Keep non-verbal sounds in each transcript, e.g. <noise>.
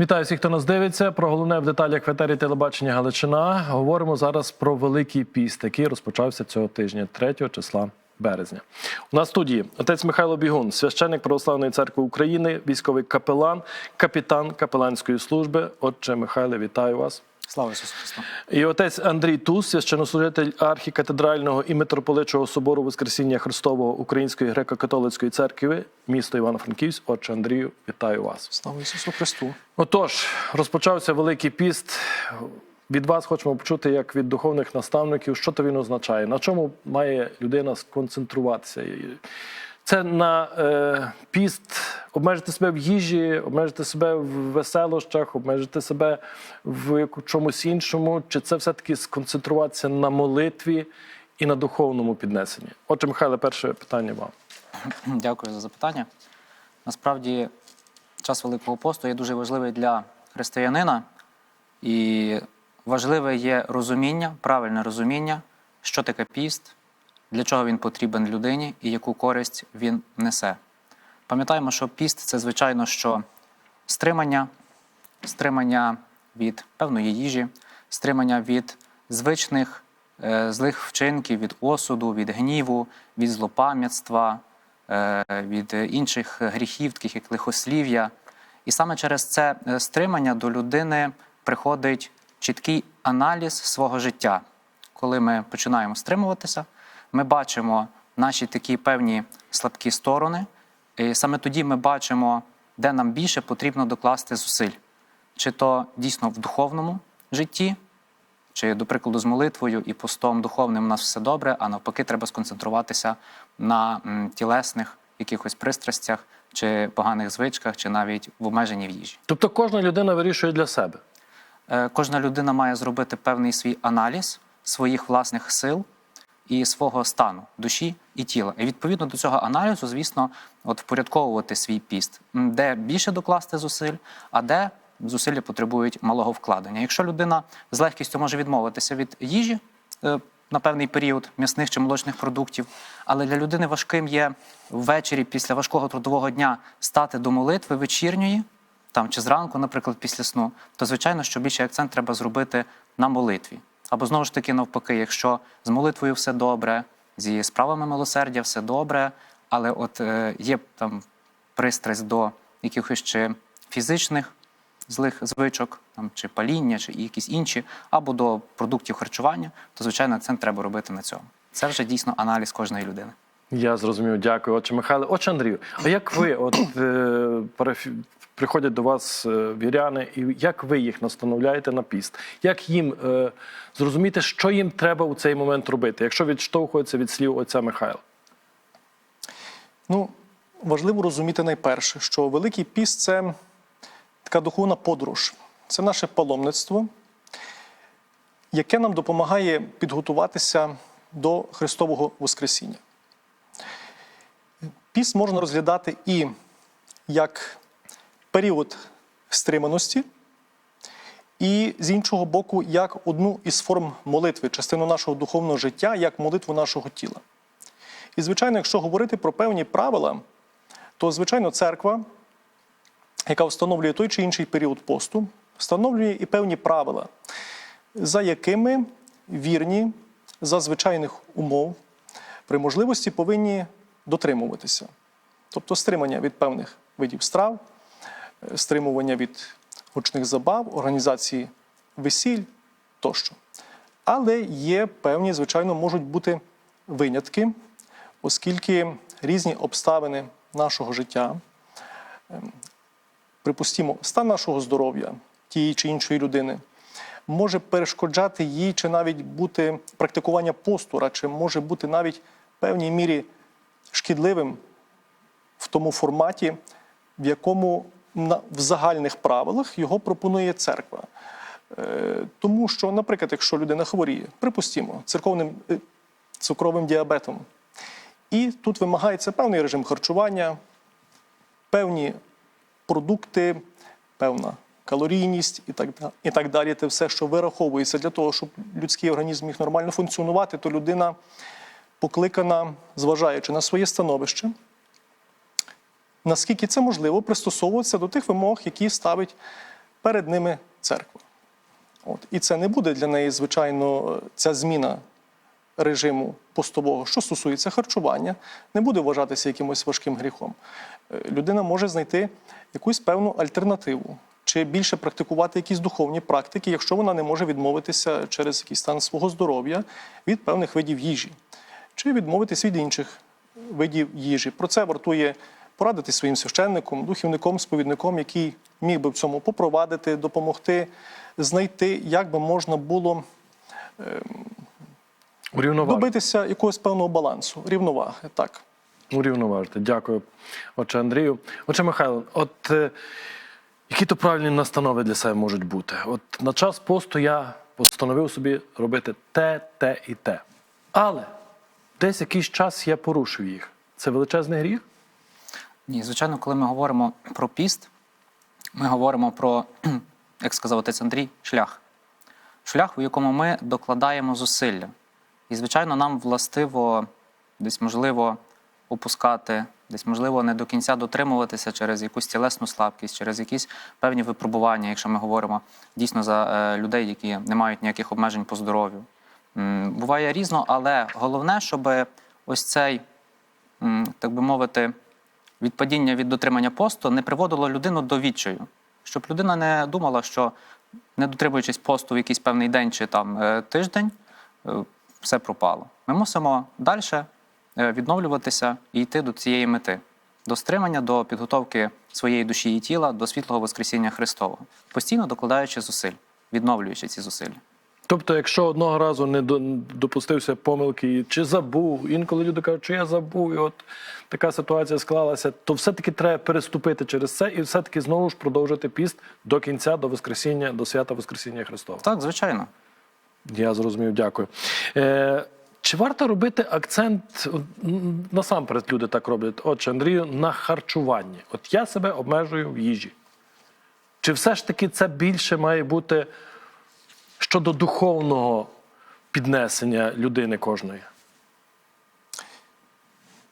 Вітаю всіх, хто нас дивиться. Про головне в деталях в етері телебачення Галичина. Говоримо зараз про Великий піст, який розпочався цього тижня, 3 числа березня. У нас студії отець Михайло Бігун, священник Православної церкви України, військовий капелан, капітан капеланської служби. Отче Михайле, вітаю вас. Слава Ісусу Христу! І отець Андрій Тус, священнослужитель архікатедрального і митрополичого собору Воскресіння Христового Української греко-католицької церкви, місто Івано-Франківськ. Отче Андрію, вітаю вас. Слава Ісусу Христу! Отож, розпочався Великий піст. Від вас хочемо почути, як від духовних наставників, що то він означає, на чому має людина сконцентруватися. Це на е, піст обмежити себе в їжі, обмежити себе в веселощах, обмежити себе в чомусь іншому, чи це все-таки сконцентруватися на молитві і на духовному піднесенні? Отже, Михайле, перше питання вам. Дякую за запитання. Насправді, час Великого посту є дуже важливий для християнина, і важливе є розуміння, правильне розуміння, що таке піст, для чого він потрібен людині і яку користь він несе. Пам'ятаємо, що піст це, звичайно, що стримання, стримання від певної їжі, стримання від звичних е, злих вчинків, від осуду, від гніву, від злопам'ятства, е, від інших гріхів, таких як лихослів'я. І саме через це е, стримання до людини приходить чіткий аналіз свого життя. Коли ми починаємо стримуватися, ми бачимо наші такі певні слабкі сторони, і саме тоді ми бачимо, де нам більше потрібно докласти зусиль, чи то дійсно в духовному житті, чи, до прикладу, з молитвою і постом духовним у нас все добре, а навпаки, треба сконцентруватися на тілесних якихось пристрастях, чи поганих звичках, чи навіть в обмеженні в їжі. Тобто кожна людина вирішує для себе. Е, Кожна людина має зробити певний свій аналіз своїх власних сил і свого стану душі і тіла. І відповідно до цього аналізу, звісно, от впорядковувати свій піст, де більше докласти зусиль, а де зусилля потребують малого вкладення. Якщо людина з легкістю може відмовитися від їжі е, на певний період м'ясних чи молочних продуктів, але для людини важким є ввечері після важкого трудового дня стати до молитви вечірньої там чи зранку, наприклад, після сну, то звичайно, що більший акцент треба зробити на молитві. Або знову ж таки, навпаки, якщо з молитвою все добре, зі справами милосердя все добре, але от е, є там пристрасть до якихось чи фізичних злих звичок, там чи паління, чи якісь інші, або до продуктів харчування, то звичайно це треба робити на цьому. Це вже дійсно аналіз кожної людини. Я зрозумів, дякую, отче Михайле. Отче Андрію, а як ви от е, приходять до вас е, віряни, і як ви їх настановляєте на піст? Як їм е, зрозуміти, що їм треба у цей момент робити, якщо відштовхується від слів отця Михайла? Ну, важливо розуміти найперше, що Великий піст це така духовна подорож, це наше паломництво, яке нам допомагає підготуватися до Христового Воскресіння. Піст можна розглядати і як період стриманості, і з іншого боку, як одну із форм молитви, частину нашого духовного життя, як молитву нашого тіла. І, звичайно, якщо говорити про певні правила, то, звичайно, церква, яка встановлює той чи інший період посту, встановлює і певні правила, за якими вірні за звичайних умов при можливості повинні дотримуватися. Тобто стримання від певних видів страв, е, стримування від гучних забав, організації весіль тощо. Але є певні, звичайно, можуть бути винятки, оскільки різні обставини нашого життя, ем, припустімо, стан нашого здоров'я тієї чи іншої людини, може перешкоджати їй, чи навіть бути практикування посту, радше може бути навіть в певній мірі шкідливим в тому форматі, в якому в загальних правилах його пропонує церква. Е, Тому що, наприклад, якщо людина хворіє, припустімо, церковним е, цукровим діабетом, і тут вимагається певний режим харчування, певні продукти, певна калорійність і так, да- і так далі. Це все, що вираховується для того, щоб людський організм міг нормально функціонувати, то людина покликана, зважаючи на своє становище, наскільки це можливо, пристосовуватися до тих вимог, які ставить перед ними церква. От. І це не буде для неї, звичайно, ця зміна режиму постового, що стосується харчування, не буде вважатися якимось важким гріхом. Е, Людина може знайти якусь певну альтернативу, чи більше практикувати якісь духовні практики, якщо вона не може відмовитися через якийсь стан свого здоров'я від певних видів їжі, чи відмовитись від інших видів їжі. Про це вартує порадити своїм священником, духівником, сповідником, який міг би в цьому попровадити, допомогти, знайти, як би можна було Урівноважити. добитися якогось певного балансу, рівноваги. Так. Урівноважити. Дякую, отче Андрію. Отче Михайло, от е, які то правильні настанови для себе можуть бути? От на час посту я постановив собі робити те, те і те. Але десь якийсь час я порушив їх. Це величезний гріх? Ні, звичайно, коли ми говоримо про піст, ми говоримо про, <clears throat> як сказав отець Андрій, шлях. Шлях, у якому ми докладаємо зусилля. І, звичайно, нам властиво десь можливо опускати, десь можливо не до кінця дотримуватися через якусь тілесну слабкість, через якісь певні випробування, якщо ми говоримо дійсно за е, людей, які не мають ніяких обмежень по здоров'ю. Буває різно, але головне, щоб ось цей, так би мовити, відпадіння від дотримання посту не приводило людину до відчаю. Щоб людина не думала, що не дотримуючись посту в якийсь певний день чи там е, тиждень, е, все пропало. Ми мусимо далі відновлюватися і йти до цієї мети, до стримання, до підготовки своєї душі і тіла до світлого Воскресіння Христового, постійно докладаючи зусиль, відновлюючи ці зусилля. Тобто, якщо одного разу не допустився помилки, чи забув, інколи люди кажуть, що я забув, і от така ситуація склалася, то все-таки треба переступити через це і все-таки знову ж продовжити піст до кінця, до Воскресіння, до свята Воскресіння Христова. Так, звичайно. Я зрозумів, дякую. Е, чи варто робити акцент насамперед люди так роблять, отче Андрію, на харчуванні? От я себе обмежую в їжі. Чи все ж таки це більше має бути щодо духовного піднесення людини кожної?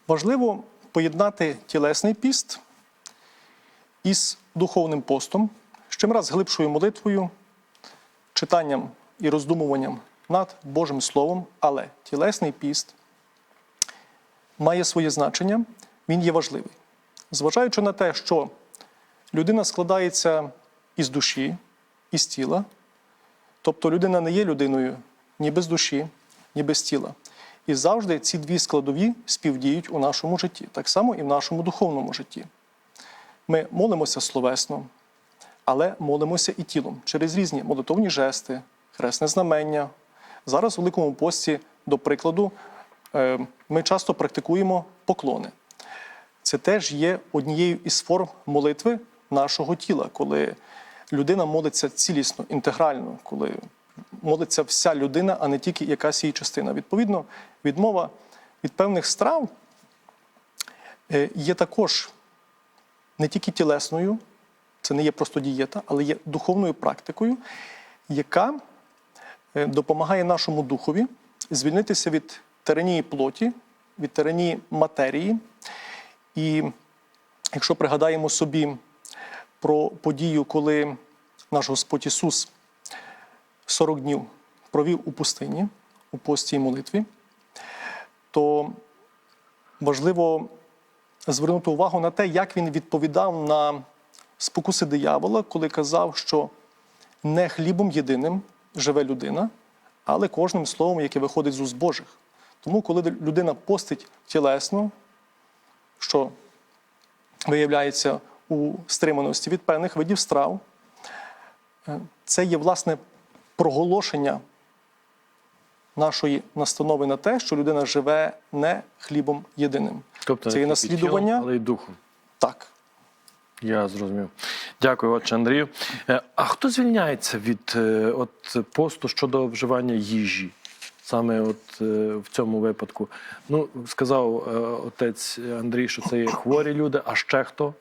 Важливо поєднати тілесний піст із духовним постом, з раз глибшою молитвою, читанням і роздумуванням над Божим Словом, але тілесний піст має своє значення, він є важливий. Зважаючи на те, що людина складається із душі, із тіла, тобто людина не є людиною ні без душі, ні без тіла. І завжди ці дві складові співдіють у нашому житті, так само і в нашому духовному житті. Ми молимося словесно, але молимося і тілом через різні молитовні жести, хресне знамення. Зараз у Великому пості, до прикладу, е, ми часто практикуємо поклони. Це теж є однією із форм молитви нашого тіла, коли людина молиться цілісно, інтегрально, коли молиться вся людина, а не тільки якась її частина. Відповідно, відмова від певних страв е, є також не тільки тілесною, це не є просто дієта, але є духовною практикою, яка е, допомагає нашому духові звільнитися від тиранії плоті, від тиранії матерії. І якщо пригадаємо собі про подію, коли наш Господь Ісус 40 днів провів у пустині, у пості молитві, то важливо звернути увагу на те, як він відповідав на спокуси диявола, коли казав, що не хлібом єдиним живе людина, але кожним словом, яке виходить з уст Божих. Тому, коли людина постить тілесно, що виявляється у стриманості від певних видів страв, е, це є власне проголошення нашої настанови на те, що людина живе не хлібом єдиним. Тобто це є наслідування. тілом, але й духом. Так. Я зрозумів. Дякую, отче Андрію. Е, А хто звільняється від е, от, посту щодо вживання їжі? Саме от в цьому випадку. Ну, сказав отець Андрій, що це є хворі люди, а ще хто?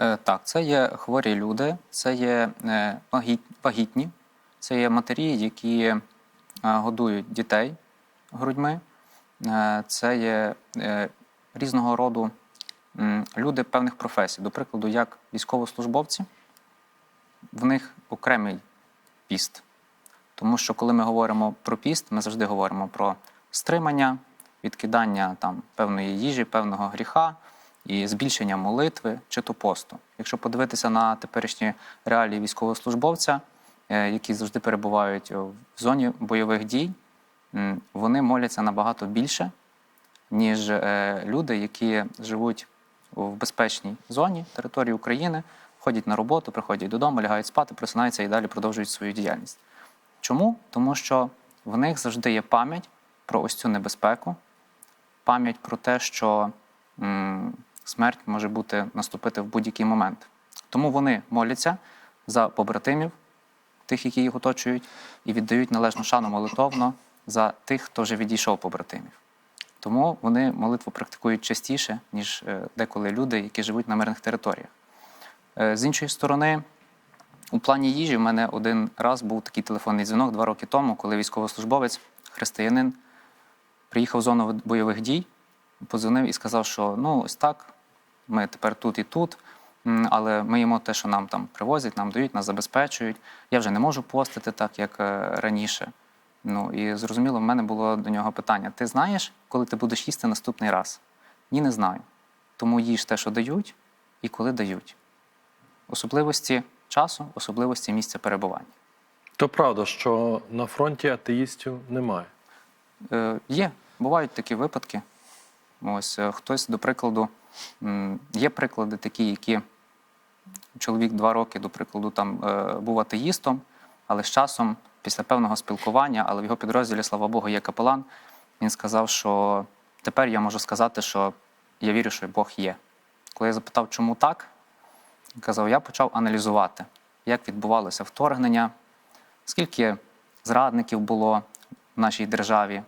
Е, Так, це є хворі люди, це є е, вагітні, це є матері, які е, годують дітей грудьми, це є різного роду люди певних професій, до прикладу, як військовослужбовці, в них окремий піст. Тому що коли ми говоримо про піст, ми завжди говоримо про стримання, відкидання там певної їжі, певного гріха і збільшення молитви чи то посту. Якщо подивитися на теперішні реалії військовослужбовця, е, які завжди перебувають в зоні бойових дій, вони моляться набагато більше, ніж е, люди, які живуть в безпечній зоні території України, ходять на роботу, приходять додому, лягають спати, просинаються і далі продовжують свою діяльність. Чому? Тому що в них завжди є пам'ять про ось цю небезпеку, пам'ять про те, що смерть може бути наступити в будь-який момент. Тому вони моляться за побратимів, тих, які їх оточують, і віддають належну шану молитовно за тих, хто вже відійшов побратимів. Тому вони молитву практикують частіше, ніж е, деколи люди, які живуть на мирних територіях. Е, З іншої сторони, у плані їжі в мене один раз був такий телефонний дзвінок два роки тому, коли військовослужбовець, християнин, приїхав в зону бойових дій, подзвонив і сказав, що ну ось так, ми тепер тут і тут, але ми їмо те, що нам там привозять, нам дають, нас забезпечують. Я вже не можу постити так, як е, раніше. Ну і зрозуміло, в мене було до нього питання: ти знаєш, коли ти будеш їсти наступний раз? Ні, не знаю. Тому їж те, що дають, і коли дають. Особливості часу, особливості місця перебування. То правда, що на фронті атеїстів немає. Е, є, бувають такі випадки. Ось е, хтось, до прикладу, є приклади такі, які чоловік два роки, до прикладу, там е, був атеїстом, але з часом, після певного спілкування, але в його підрозділі, слава Богу, є капелан. Він сказав, що тепер я можу сказати, що я вірю, що Бог є. Коли я запитав, чому так, він казав, я почав аналізувати, як відбувалося вторгнення, скільки зрадників було в нашій державі.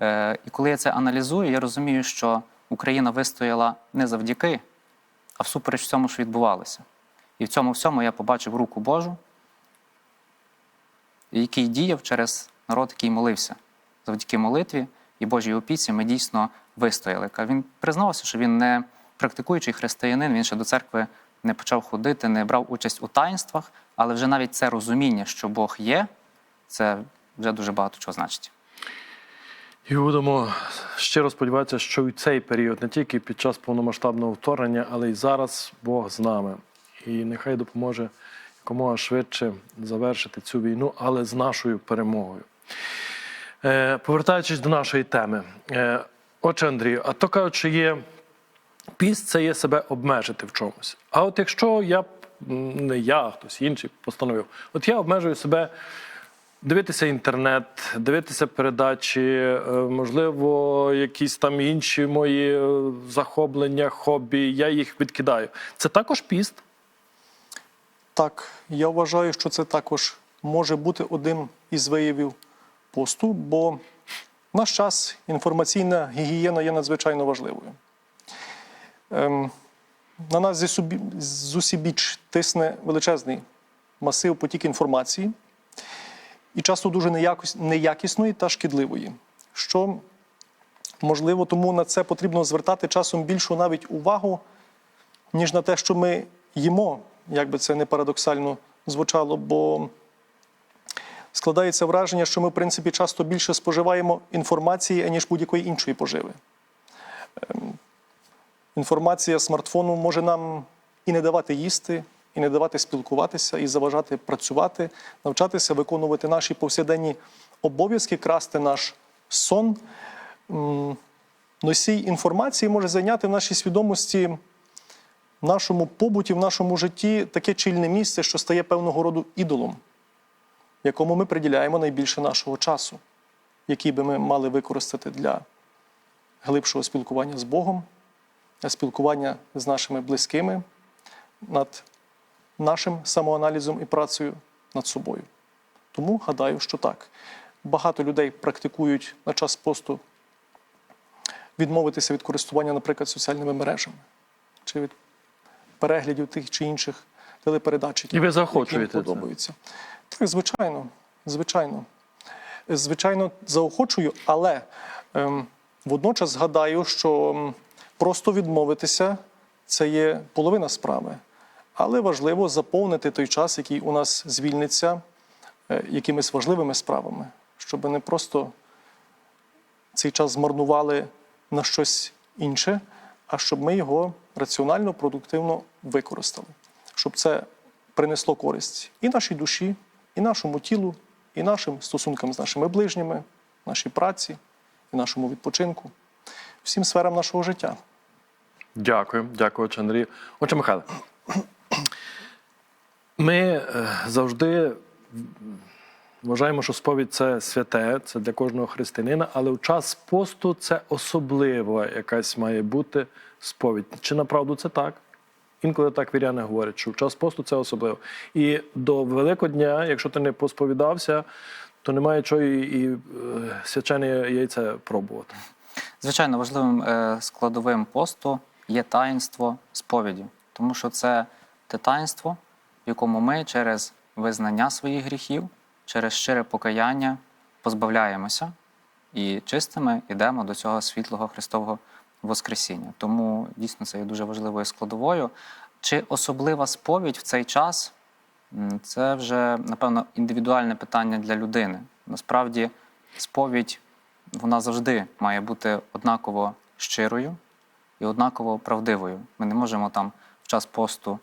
Е, і коли я це аналізую, я розумію, що Україна вистояла не завдяки, а всупереч всьому, що відбувалося. І в цьому всьому я побачив руку Божу, який діяв через народ, який молився. Завдяки молитві і Божій опіці ми дійсно вистояли. Він признався, що він не практикуючий християнин, він ще до церкви не почав ходити, не брав участь у таїнствах, але вже навіть це розуміння, що Бог є, це вже дуже багато чого значить. І будемо щиро сподіватися, що і цей період, не тільки під час повномасштабного вторгнення, але й зараз Бог з нами. І нехай допоможе якомога швидше завершити цю війну, але з нашою перемогою. Е, повертаючись до нашої теми, е, отче Андрію, а то кажуть, що є піст це є себе обмежити в чомусь. А от якщо я не я, хтось інший постановив, от я обмежую себе дивитися інтернет, дивитися передачі, е, можливо, якісь там інші мої е, захоплення, хобі, я їх відкидаю. Це також піст. Так, я вважаю, що це також може бути одним із виявів посту, бо в наш час інформаційна гігієна є надзвичайно важливою. Ем, на нас зі собі- з усібіч тисне величезний масив потік інформації, і часто дуже неякісної та шкідливої, що можливо тому на це потрібно звертати часом більшу навіть увагу, ніж на те, що ми їмо, як би це не парадоксально звучало, бо складається враження, що ми, в принципі, часто більше споживаємо інформації, аніж будь-якої іншої поживи. Ем, Інформація смартфону може нам і не давати їсти, і не давати спілкуватися, і заважати працювати, навчатися виконувати наші повсякденні обов'язки, красти наш сон. Носій інформації може зайняти в нашій свідомості в нашому побуті, в нашому житті таке чільне місце, що стає певного роду ідолом, якому ми приділяємо найбільше нашого часу, який би ми мали використати для глибшого спілкування з Богом, спілкування з нашими близькими, над нашим самоаналізом і працею над собою. Тому гадаю, що так. Багато людей практикують на час посту відмовитися від користування, наприклад, соціальними мережами чи від переглядів тих чи інших телепередач, які І ви які заохочуєте це? подобаються. Так, звичайно, звичайно. Звичайно, заохочую, але ем, водночас згадаю, що просто відмовитися це є половина справи. Але важливо заповнити той час, який у нас звільниться е, якимись важливими справами, щоб не просто цей час змарнували на щось інше, а щоб ми його раціонально, продуктивно використали, щоб це принесло користь і нашій душі, і нашому тілу, і нашим стосункам з нашими ближніми, нашій праці, і нашому відпочинку, всім сферам нашого життя. Дякую, дякую, отче Андрію. Отче Михайле, ми е, завжди вважаємо, що сповідь це святе, це для кожного християнина, але в час посту це особлива якась має бути сповідь. Чи направду це так? Інколи так віряни говорять, що в час посту це особливо. І до Великодня, якщо ти не посповідався, то немає чого і, і е, свячене яйце пробувати. Звичайно, важливим е, складовим посту є таїнство сповіді, тому що це те таїнство, в якому ми через визнання своїх гріхів, через щире покаяння позбавляємося і чистими йдемо до цього світлого Христового Воскресіння. Тому дійсно це є дуже важливою складовою. Чи особлива сповідь в цей час? Це вже, напевно, індивідуальне питання для людини. Насправді, сповідь вона завжди має бути однаково щирою і однаково правдивою. Ми не можемо там в час посту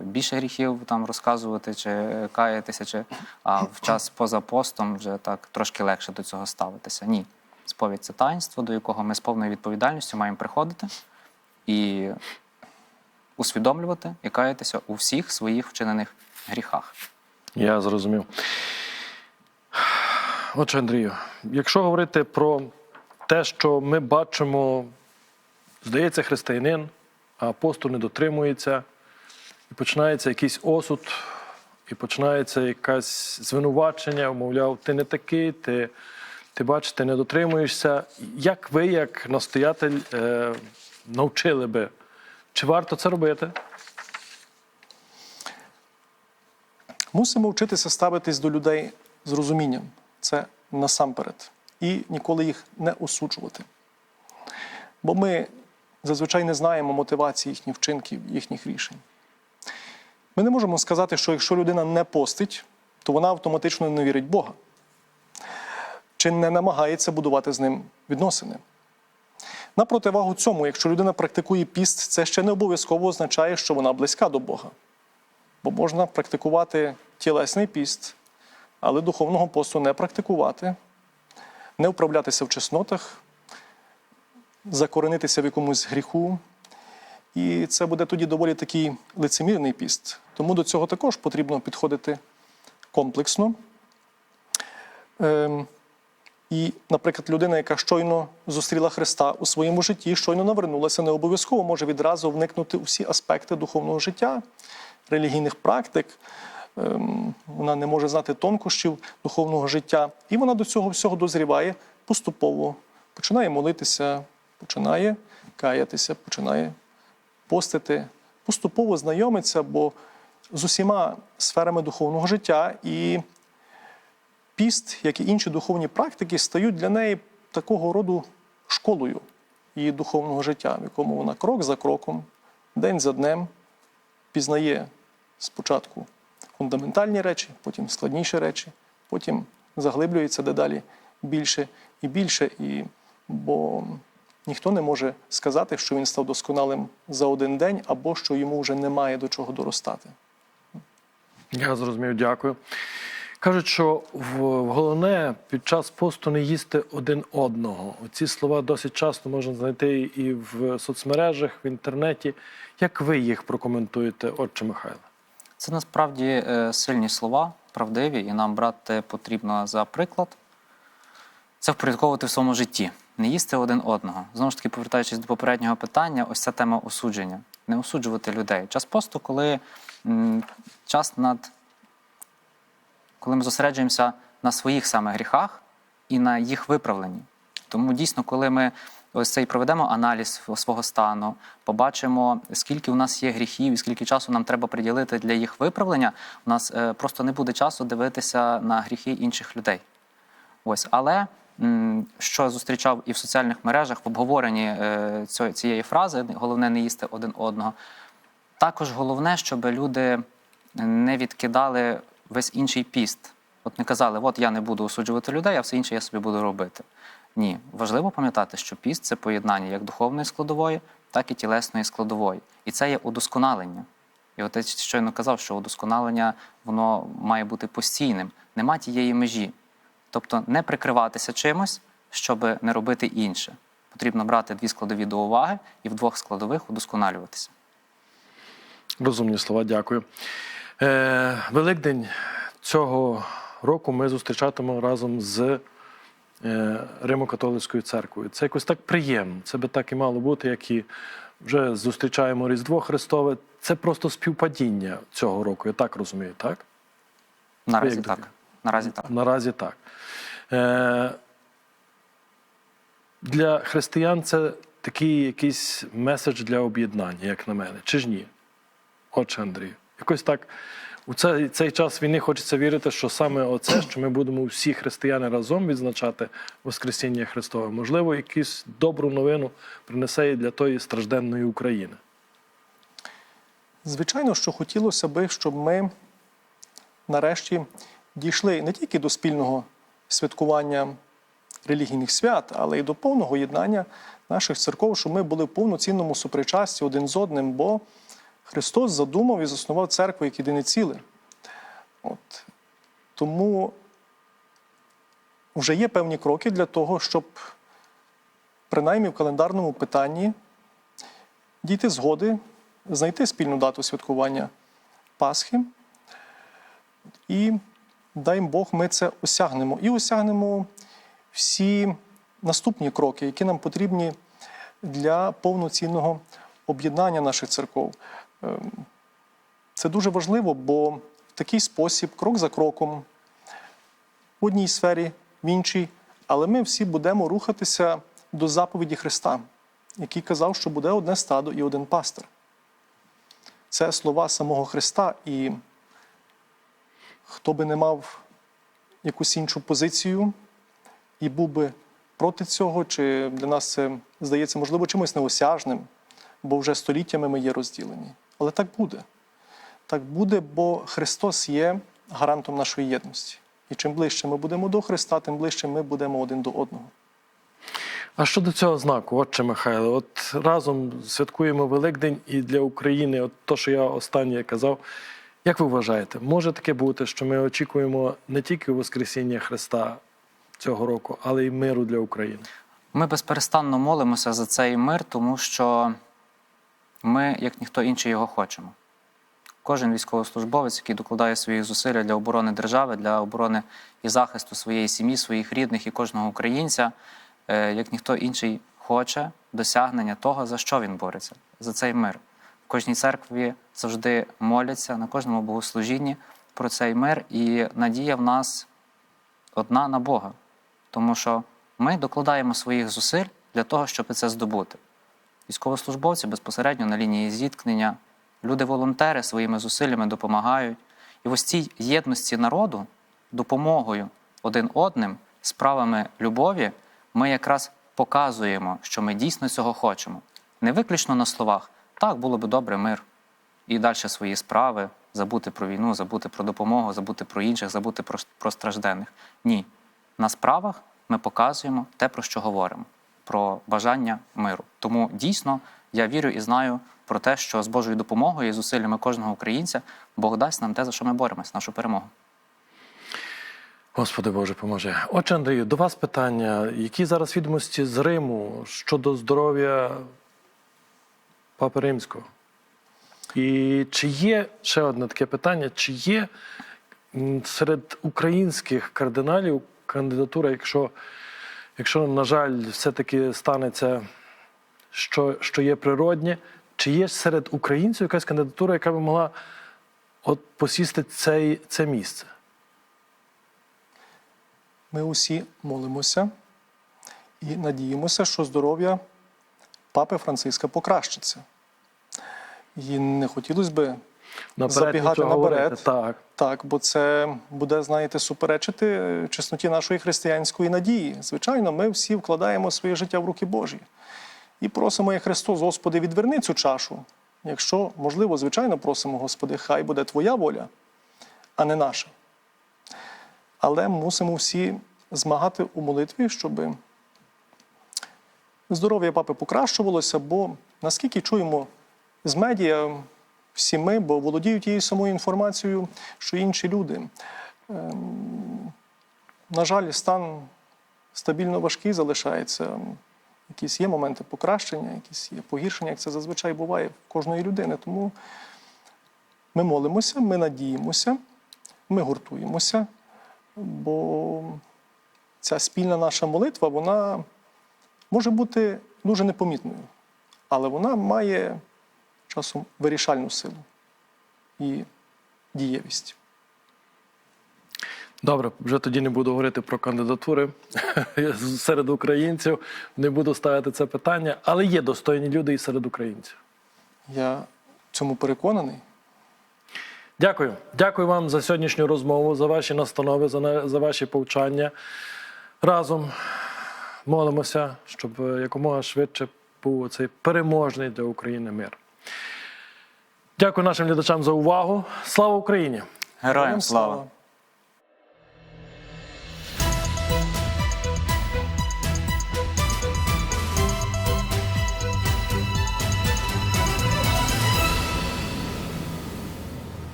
більше гріхів там розказувати чи каятися, чи а в час поза постом вже так трошки легше до цього ставитися. Ні. Сповідь це таїнство, до якого ми з повною відповідальністю маємо приходити і усвідомлювати і каятися у всіх своїх вчинених гріхах. Я зрозумів. Отже, Андрію, якщо говорити про те, що ми бачимо, здається, християнин, а посту не дотримується, і починається якийсь осуд, і починається якесь звинувачення, мовляв, ти не такий, ти, ти бачиш, ти не дотримуєшся. Як ви, як настоятель, е, навчили би, чи варто це робити? Мусимо вчитися ставитись до людей з розумінням. Це насамперед. І ніколи їх не осуджувати. Бо ми зазвичай не знаємо мотивації їхніх вчинків, їхніх рішень. Ми не можемо сказати, що якщо людина не постить, то вона автоматично не вірить Бога. Чи не намагається будувати з ним відносини. На противагу цьому, якщо людина практикує піст, це ще не обов'язково означає, що вона близька до Бога. Бо можна практикувати тілесний піст, але духовного посту не практикувати, не вправлятися в чеснотах, закоренитися в якомусь гріху. І це буде тоді доволі такий лицемірний піст. Тому до цього також потрібно підходити комплексно. Ем, і, наприклад, людина, яка щойно зустріла Христа у своєму житті, щойно навернулася, не обов'язково може відразу вникнути у всі аспекти духовного життя, релігійних практик. Ем, Вона не може знати тонкощів духовного життя. І вона до цього всього дозріває поступово. Починає молитися, починає каятися, починає постити, поступово знайомиться, бо з усіма сферами духовного життя і піст, як і інші духовні практики, стають для неї такого роду школою її духовного життя, в якому вона крок за кроком, день за днем пізнає спочатку фундаментальні речі, потім складніші речі, потім заглиблюється дедалі більше і більше. І, бо ніхто не може сказати, що він став досконалим за один день, або що йому вже немає до чого доростати. Я зрозумів, дякую. Кажуть, що в- головне під час посту не їсти один одного. Ці слова досить часто можна знайти і в соцмережах, в інтернеті. Як ви їх прокоментуєте, отче Михайло? Це насправді е, сильні слова, правдиві, і нам брати потрібно за приклад. Це впорядковувати в своєму житті, не їсти один одного. Знову ж таки, повертаючись до попереднього питання, ось ця тема осудження. Не осуджувати людей. Час посту, коли час над коли ми зосереджуємося на своїх саме гріхах і на їх виправленні. Тому дійсно, коли ми ось цей проведемо аналіз свого стану, побачимо, скільки у нас є гріхів і скільки часу нам треба приділити для їх виправлення, у нас е, просто не буде часу дивитися на гріхи інших людей. Ось, але що зустрічав і в соціальних мережах в обговоренні е, цієї фрази, головне не їсти один одного. також головне, щоб люди не відкидали весь інший піст. От не казали, от я не буду осуджувати людей, а все інше я собі буду робити. Ні, важливо пам'ятати, що піст це поєднання як духовної складової, так і тілесної складової. І це є удосконалення. І отець щойно казав, що удосконалення воно має бути постійним, нема тієї межі. Тобто не прикриватися чимось, щоб не робити інше. Потрібно брати дві складові до уваги і в двох складових удосконалюватися. Розумні слова, дякую. Е, Великдень цього року ми зустрічатимемо разом з е, Римо-католицькою церквою. Це якось так приємно. Це би так і мало бути, як і вже зустрічаємо Різдво Христове. Це просто співпадіння цього року, я так розумію, так? Наразі так. Наразі так. Наразі так. Е, для християн це такий якийсь меседж для об'єднання, як на мене. Чи ж ні? Отче Андрію. Якось так. У цей, цей час війни хочеться вірити, що саме оце, що ми будемо всі християни разом відзначати Воскресіння Христове, можливо, якусь добру новину принесе і для тої стражденної України. Звичайно, що хотілося би, щоб ми нарешті дійшли не тільки до спільного святкування релігійних свят, але й до повного єднання наших церков, щоб ми були в повноцінному супричасті один з одним, бо Христос задумав і заснував церкву як єдине ціле. От. Тому вже є певні кроки для того, щоб принаймні в календарному питанні дійти згоди, знайти спільну дату святкування Пасхи. І дай Бог, ми це осягнемо. І осягнемо всі наступні кроки, які нам потрібні для повноцінного об'єднання наших церков. Ем, Це дуже важливо, бо в такий спосіб, крок за кроком, в одній сфері, в іншій, але ми всі будемо рухатися до заповіді Христа, який казав, що буде одне стадо і один пастир. Це слова самого Христа, і хто би не мав якусь іншу позицію і був би проти цього, чи для нас це здається, можливо, чимось неосяжним, бо вже століттями ми є розділені. Але так буде. Так буде, бо Христос є гарантом нашої єдності. І чим ближче ми будемо до Христа, тим ближче ми будемо один до одного. А щодо цього знаку, отче Михайло, от разом святкуємо Великдень і для України, от то, що я останнє казав, як ви вважаєте, може таке бути, що ми очікуємо не тільки Воскресіння Христа цього року, але й миру для України? Ми безперестанно молимося за цей мир, тому що ми, як ніхто інший, його хочемо. Кожен військовослужбовець, який докладає свої зусилля для оборони держави, для оборони і захисту своєї сім'ї, своїх рідних і кожного українця, е, як ніхто інший хоче досягнення того, за що він бореться, за цей мир. Кожній церкві завжди моляться на кожному богослужінні про цей мир, і надія в нас одна на Бога, тому що ми докладаємо своїх зусиль для того, щоб це здобути. Військовослужбовці безпосередньо на лінії зіткнення, люди-волонтери своїми зусиллями допомагають. І в ось цій єдності народу, допомогою один одним, справами любові, ми якраз показуємо, що ми дійсно цього хочемо. Не виключно на словах, так було би добре мир. І далі свої справи, забути про війну, забути про допомогу, забути про інших, забути про, про стражденних. Ні. На справах ми показуємо те, про що говоримо, про бажання миру. Тому дійсно я вірю і знаю про те, що з Божою допомогою і зусиллями кожного українця Бог дасть нам те, за що ми боремось, нашу перемогу. Господи Боже, поможе. Отче Андрію, до вас питання. Які зараз відомості з Риму щодо здоров'я Папи Римського? І чи є ще одне таке питання: чи є серед українських кардиналів кандидатура, якщо, якщо на жаль, все-таки станеться, що, що є природнє, чи є серед українців якась кандидатура, яка би могла от посісти цей, це місце? Ми усі молимося і надіємося, що здоров'я папи Франциска покращиться. І не хотілося би Наперед Забігати наперед. Так. так, бо це буде, знаєте, суперечити чесноті нашої християнської надії. Звичайно, ми всі вкладаємо своє життя в руки Божі і просимо, як Христос, Господи, відверни цю чашу Якщо можливо, звичайно, просимо, Господи, хай буде Твоя воля, а не наша. Але мусимо всі змагати у молитві, щоб здоров'я папи покращувалося, бо наскільки чуємо з медіа, всі ми, бо володіють тією самою інформацією, що інші люди. Ем, На жаль, стан стабільно важкий залишається. Якісь є моменти покращення, якісь є погіршення, як це зазвичай буває в кожної людини. Тому ми молимося, ми надіємося, ми гуртуємося, бо ця спільна наша молитва, вона може бути дуже непомітною, але вона має часом вирішальну силу і дієвість. Добре, вже тоді не буду говорити про кандидатури <laughs> серед українців. Не буду ставити це питання, але є достойні люди і серед українців. Я цьому переконаний. Дякую. Дякую вам за сьогоднішню розмову, за ваші настанови, за, за ваші повчання. Разом молимося, щоб е, якомога швидше був цей переможний для України мир. Дякую нашим глядачам за увагу. Слава Україні! Героям слава!